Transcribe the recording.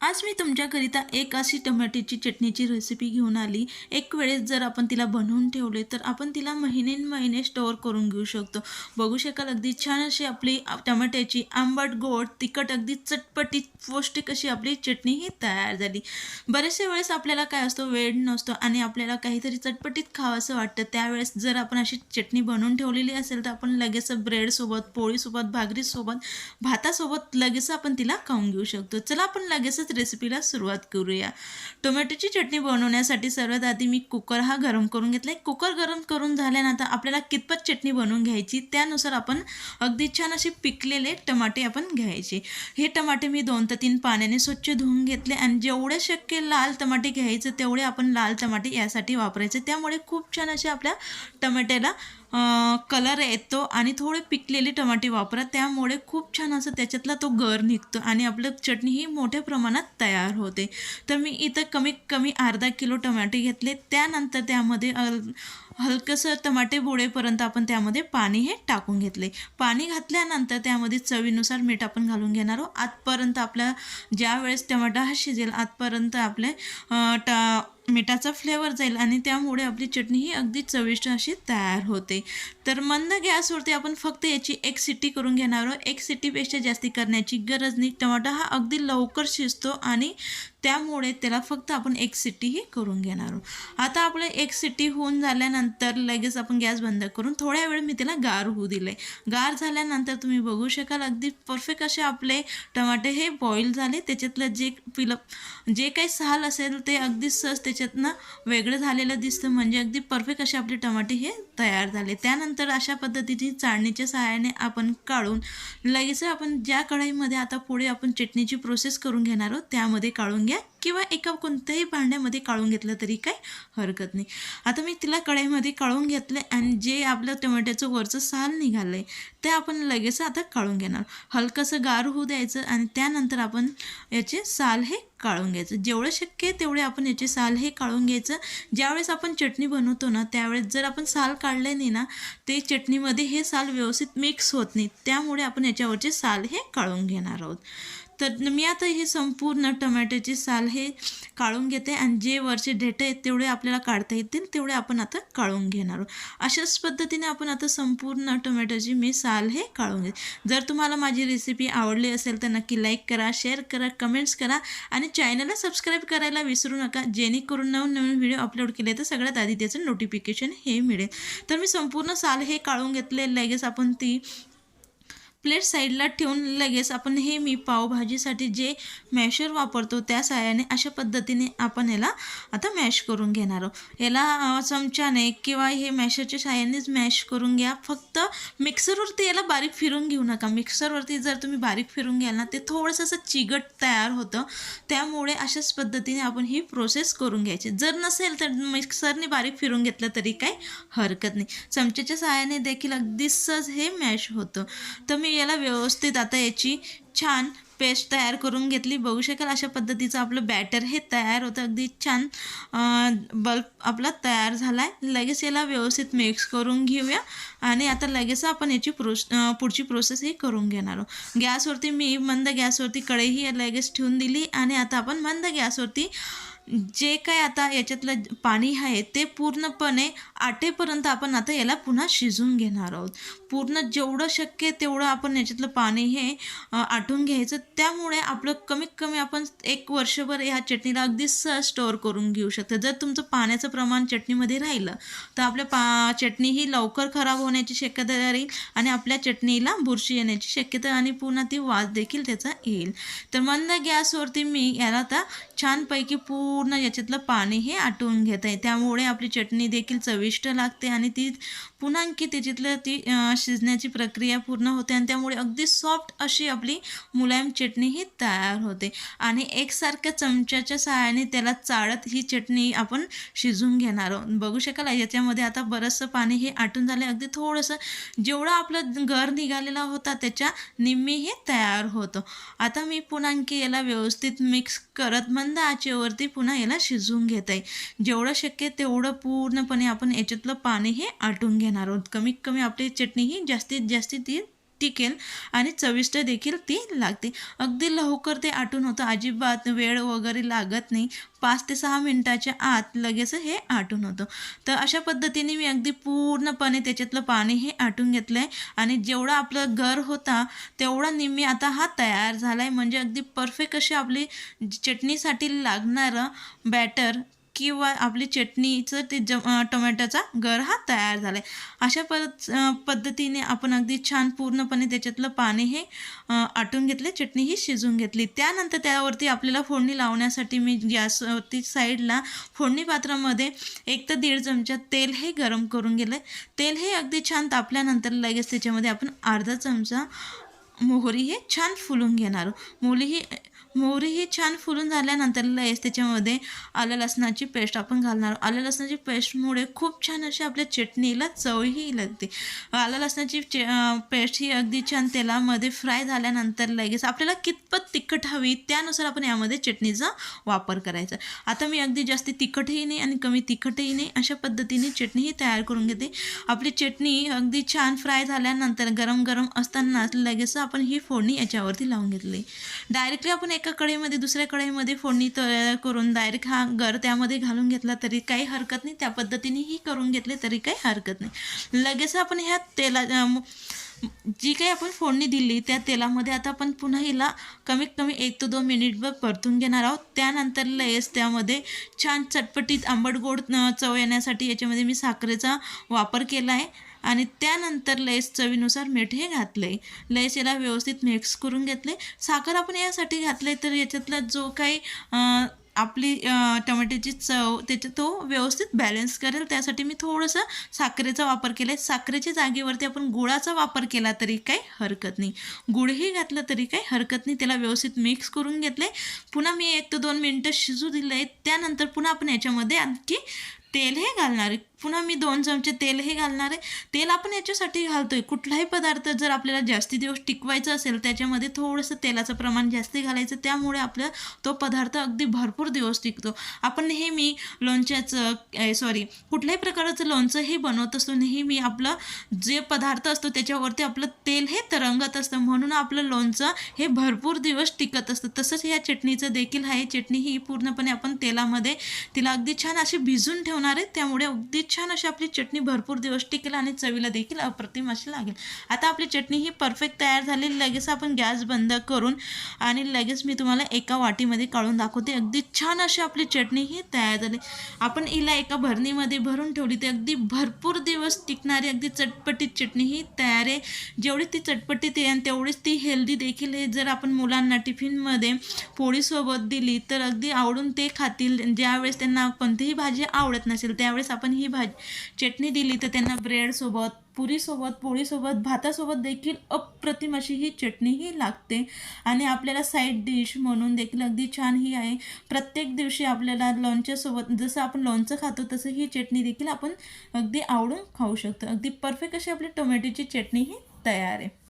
आज मी तुमच्याकरिता एक अशी टमाट्याची चटणीची रेसिपी घेऊन आली. एक वेळेस जर आपण तिला बनवून ठेवले तर आपण तिला महिने महिने स्टोअर करून घेऊ शकतो. बघू शकाल अगदी छान अशी आपली टमाट्याची आंबट गोड तिखट अगदी चटपटीत पौष्टिक अशी आपली चटणी ही तयार झाली. बऱ्याचशा वेळेस आपल्याला काय असतो वेळ नसतो आणि आपल्याला काहीतरी चटपटीत खावंसं वाटतं. त्यावेळेस जर आपण अशी चटणी बनवून ठेवलेली असेल तर आपण लगेच ब्रेडसोबत पोळीसोबत भाकरीसोबत भातासोबत लगेच आपण तिला खाऊन घेऊ शकतो. चला आपण लगेचच रेसिपीला सुरुवात करूया. टोमॅटोची चटणी बनवण्यासाठी सर्वात आधी मी कुकर हा गरम करून घेतला. आहे कुकर गरम करून झाल्यानंतर आपल्याला कितपत चटणी बनवून घ्यायची त्यानुसार आपण अगदी छान असे पिकलेले टमाटे आपण घ्यायचे. हे टमाटे मी दोन ते तीन पाण्याने स्वच्छ धुवून घेतले आणि जेवढे शक्य लाल टमाटे घ्यायचे तेवढे आपण लाल टमाटे यासाठी वापरायचे. त्यामुळे खूप छान असे आपल्या टमाट्याला कलर येतो आणि थोडे पिकलेले टमाटे वापरा. त्यामुळे खूप छान असं त्याच्यातला तो गर निघतो आणि आपलं चटणी ही मोठ्या प्रमाणात तयार होते. तर मी इथं कमीत कमी अर्धा किलो टमाटे घेतले. त्यानंतर त्यामध्ये हलकंसं टमाटे बुडेपर्यंत आपण त्यामध्ये पाणी हे टाकून घेतले. पाणी घातल्यानंतर त्यामध्ये चवीनुसार मीठ आपण घालून घेणार आहोत. आतपर्यंत आपल्या ज्या वेळेस टमाटा हा शिजेल आतपर्यंत आपले टा मिठाचा फ्लेवर जाईल आणि त्यामुळे आपली चटणी ही अगदी चविष्ट अशी तयार होते. तर मंद गॅसवरती आपण फक्त याची एक सिटी करून घेणार आहोत. एक सिटीपेक्षा जास्ती करण्याची गरज नाही. टमाटा हा अगदी लवकर शिजतो आणि त्यामुळे त्याला फक्त आपण एक सिट्टीही करून घेणार आहोत. आता आपलं एक सिट्टी होऊन झाल्यानंतर लगेच आपण गॅस बंद करून थोड्या वेळ मी त्याला गार होऊ दिले गार झाल्यानंतर तुम्ही बघू शकाल अगदी परफेक्ट असे आपले टमाटे हे बॉईल झाले. त्याच्यातलं जे पिलं जे काही साल असेल ते अगदी सहज त्याच्यातनं वेगळं झालेलं दिसतं. म्हणजे अगदी परफेक्ट असे आपले टमाटे हे तयार झाले. त्यानंतर अशा पद्धतीने चाळणीच्या सहाय्याने आपण काढून लगेच आपण ज्या कढाईमध्ये आता पुढे आपण चटणीची प्रोसेस करून घेणार आहोत त्यामध्ये काढून घ्या किंवा एका कोणत्याही भांड्यामध्ये काढून घेतलं तरी काय हरकत नाही. आता मी तिला कढईमध्ये काढून घेतलं आणि जे आपलं टोमॅटोचं वरचं साल निघालं आहे ते आपण लगेच आता काढून घेणार. हलकंसं गार होऊ द्यायचं आणि त्यानंतर आपण याचे साल हे काढून घ्यायचं. जेवढं शक्य आहे तेवढे आपण याचे साल हे काढून घ्यायचं. ज्यावेळेस आपण चटणी बनवतो ना त्यावेळेस जर आपण साल काढले नाही ना ते चटणीमध्ये हे साल व्यवस्थित मिक्स होत नाही. त्यामुळे आपण याच्यावरचे साल हे काढून घेणार आहोत. तर मी आता हे संपूर्ण टमॅटोची साल हे काढून घेते आणि जे वरचे डेटे आहेत तेवढे आपल्याला काढता येतील तेवढे आपण आता काढून घेणार आहोत. अशाच पद्धतीने आपण आता संपूर्ण टोमॅटोची मी साल हे काढून घेते. जर तुम्हाला माझी रेसिपी आवडली असेल तर नक्की लाईक करा शेअर करा कमेंट्स करा आणि चॅनलला सबस्क्राईब करायला विसरू नका. जेणेकरून नवीन नवीन व्हिडिओ अपलोड केले तर सगळ्यात आधी त्याचं नोटिफिकेशन हे मिळेल. तर मी संपूर्ण साल हे काढून घेतले. लगेच आपण ती प्लेट साईडला ठेवून लगेच आपण हे मी पावभाजीसाठी जे मॅशर वापरतो त्या साह्याने अशा पद्धतीने आपण याला आता मॅश करून घेणार आहोत. याला चमच्याने किंवा हे मॅशरच्या साह्यानेच मॅश करून घ्या. फक्त मिक्सरवरती याला बारीक फिरून घेऊ नका. मिक्सरवरती जर तुम्ही बारीक फिरून घ्याल ना ते थोडंसं असं चिगट तयार होतं. त्यामुळे अशाच पद्धतीने आपण ही प्रोसेस करून घ्यायची. जर नसेल तर मिक्सरने बारीक फिरून घेतलं तरी काही हरकत नाही. चमच्याच्या साह्याने देखील अगदी सहज हे मॅश होतं. तर मी याला व्यवस्थित आता याची छान पेस्ट तयार करून घेतली. बघू शकाल अशा पद्धतीचं आपलं बॅटर हे तयार होतं. अगदी छान बल्ब आपला तयार झाला आहे लगेच याला व्यवस्थित मिक्स करून घेऊया. आणि आता लगेच आपण याची प्रोस पुढची प्रोसेस ही करून घेणार आहोत. गॅसवरती मी मंद गॅसवरती कढईही लगेच ठेवून दिली. आणि आता आपण मंद गॅसवरती जे काय आता याच्यातलं पाणी आहे ते पूर्णपणे आटेपर्यंत आपण आता याला पुन्हा शिजून घेणार आहोत. पूर्ण जेवढं शक्य तेवढं आपण याच्यातलं पाणी हे आटून घ्यायचं. त्यामुळे आपलं कमीत कमी आपण एक वर्षभर ह्या चटणीला अगदी सहज स्टोअर करून घेऊ शकतो. जर तुमचं पाण्याचं प्रमाण चटणीमध्ये राहिलं तर आपल्या पा चटणी ही लवकर खराब होण्याची शक्यता राहील आणि आपल्या चटणीला बुरशी येण्याची शक्यता आणि पुन्हा ती वास देखील त्याचा येईल. तर मंद गॅसवरती मी याला आता छानपैकी पू पूर्ण याच्यातलं पाणी हे आटवून घेत आहे त्यामुळे आपली चटणी देखील चविष्ट लागते आणि ती पुन्हा आणखी त्याच्यातलं ती शिजण्याची प्रक्रिया पूर्ण होते आणि त्यामुळे अगदी सॉफ्ट अशी आपली मुलायम चटणी ही तयार होते. आणि एकसारख्या चमच्याच्या सहाय्याने त्याला चाळत ही चटणी आपण शिजून घेणार आहोत. बघू शकाल याच्यामध्ये आता बरंचसं पाणी हे आटून झालं अगदी थोडंसं जेवढं आपलं घर निघालेला होता त्याच्या निम्मी हे तयार होतं. आता मी पुन्हा आणखी याला व्यवस्थित मिक्स करत मंद आचेवरती पुन्हा याला शिजवून घेत. आहे जेवढं शक्य तेवढं पूर्णपणे आपण याच्यातलं पाणी हे आटून घेणार. आहोत कमीत कमी आपली चटणी ही जास्तीत जास्त ती टिकेल आणि चविष्ट देखील ती लागते. अगदी लवकर ते आटून होतं. अजिबात वेळ वगैरे लागत नाही. पाच ते सहा मिनटाच्या आत लगेच हे आटून होतं. तर अशा पद्धतीने मी अगदी पूर्णपणे त्याच्यातलं पाणी हे आटून घेतलं आहे आणि जेवढा आपलं घर होता तेवढा निम्मी आता हा तयार झाला आहे म्हणजे अगदी परफेक्ट अशी आपली चटणीसाठी लागणारं बॅटर किंवा आपली चटणीचं ते ज टोमॅटोचा गर हा तयार झाला आहे अशा पद पद्धतीने आपण अगदी छान पूर्णपणे त्याच्यातलं पाणी हे आटून घेतले चटणी ही शिजून घेतली. त्यानंतर त्यावरती आपल्याला फोडणी लावण्यासाठी मी गॅसवरती साईडला फोडणी पात्रामध्ये एक तर दीड चमचा तेल हे गरम करून गेलं तेल हे अगदी छान तापल्यानंतर लगेच त्याच्यामध्ये आपण अर्धा चमचा मोहरी हे छान फुलून घेणार. मोहरी ही मोहरी ही छान फुलून झाल्यानंतर लगेच त्याच्यामध्ये आलं लसणाची पेस्ट आपण घालणार आलं लसणाची पेस्टमुळे खूप छान अशी आपल्या चटणीला चवही लागते. आलं लसणाची चे पेस्ट ही अगदी छान तेलामध्ये फ्राय झाल्यानंतर लगेच आपल्याला कितपत तिखट हवी त्यानुसार आपण यामध्ये चटणीचा वापर करायचा. आता मी अगदी जास्त तिखटही नाही आणि कमी तिखटही नाही अशा पद्धतीने चटणी ही तयार करून घेते. आपली चटणी अगदी छान फ्राय झाल्यानंतर गरम गरम असतानाच लगेच आपण ही फोडणी याच्यावरती लावून घेतली. डायरेक्टली आपण एका कढईमध्ये दुसऱ्या कढईमध्ये फोडणी तयार करून डायरेक्ट हा गर त्यामध्ये घालून घेतला तरी काही हरकत नाही. त्या पद्धतीनेही करून घेतले तरी काही हरकत नाही. लगेच आपण ह्या तेला जी काही आपण फोडणी दिली त्या तेलामध्ये आता आपण पुन्हा हिला कमीत कमी एक ते दोन मिनिटभर परतून घेणार आहोत. त्यानंतर लयस त्यामध्ये छान चटपटीत आंबट गोड चव येण्यासाठी याच्यामध्ये मी साखरेचा वापर केला आहे. आणि त्यानंतर लयस चवीनुसार मीठ हे घातलं आहे लयस याला व्यवस्थित मिक्स करून घेतले साखर आपण यासाठी घातले तर याच्यातला जो काही आपली टमाट्याची चव त्याच्या तो व्यवस्थित बॅलन्स करेल. त्यासाठी मी थोडंसं साखरेचा वापर केला आहे साखरेच्या जागेवरती आपण गुळाचा वापर केला तरी काही हरकत नाही. गुळही घातलं तरी काही हरकत नाही. त्याला व्यवस्थित मिक्स करून घेतलं आहे पुन्हा मी एक ते दोन मिनटं शिजू दिलं आहे त्यानंतर पुन्हा आपण याच्यामध्ये आणखी तेल हे घालणार आहे. पुन्हा मी दोन चमचे तेल हे घालणार आहे. तेल आपण याच्यासाठी घालतो आहे कुठलाही पदार्थ जर आपल्याला जास्ती दिवस टिकवायचा असेल त्याच्यामध्ये थोडंसं तेलाचं प्रमाण जास्ती घालायचं त्यामुळे आपल्या तो पदार्थ अगदी भरपूर दिवस टिकतो. आपण नेहमी लोणच्याचं सॉरी कुठल्याही प्रकारचं लोणचं हे बनवत असतो नेहमी आपलं जे पदार्थ असतो त्याच्यावरती आपलं तेल हे तरंगत असतं. म्हणून आपलं लोणचं हे भरपूर दिवस टिकत असतं. तसंच ह्या चटणीचं देखील आहे. चटणी ही पूर्णपणे आपण तेलामध्ये तिला अगदी छान अशी भिजून ठेवणार आहे. त्यामुळे अगदी छान अशी आपली चटणी भरपूर दिवस टिकेल आणि चवीला देखील अप्रतिम अशी लागेल. आता आपली चटणी ही परफेक्ट तयार झाली लगेच आपण गॅस बंद करून आणि लगेच मी तुम्हाला एका वाटीमध्ये काढून दाखवते. अगदी छान अशी आपली चटणी ही तयार झाली. आपण हिला एका भरणीमध्ये भरून ठेवली ते अगदी भरपूर दिवस टिकणारी अगदी चटपटीत चटणी ही तयार आहे. जेवढी ती चटपटीत आहे आणि तेवढीच ती हेल्दी देखील आहे. जर आपण मुलांना टिफिनमध्ये पोळीसोबत दिली तर अगदी आवडून ते खातील. ज्यावेळेस त्यांना कोणतीही भाजी आवडत नसेल त्यावेळेस आपण ही भाजी चटणी दिली तर त्यांना ब्रेडसोबत पुरीसोबत पोळीसोबत भातासोबत देखील अप्रतिम अशी ही चटणी ही लागते. आणि आपल्याला साईड डिश म्हणून देखील अगदी छान ही आहे. प्रत्येक दिवशी आपल्याला लोणच्यासोबत जसं आपण लोणचं खातो तसं ही चटणी देखील आपण अगदी आवडून खाऊ शकतो. अगदी परफेक्ट अशी आपली टोमॅटोची चटणी ही तयार आहे.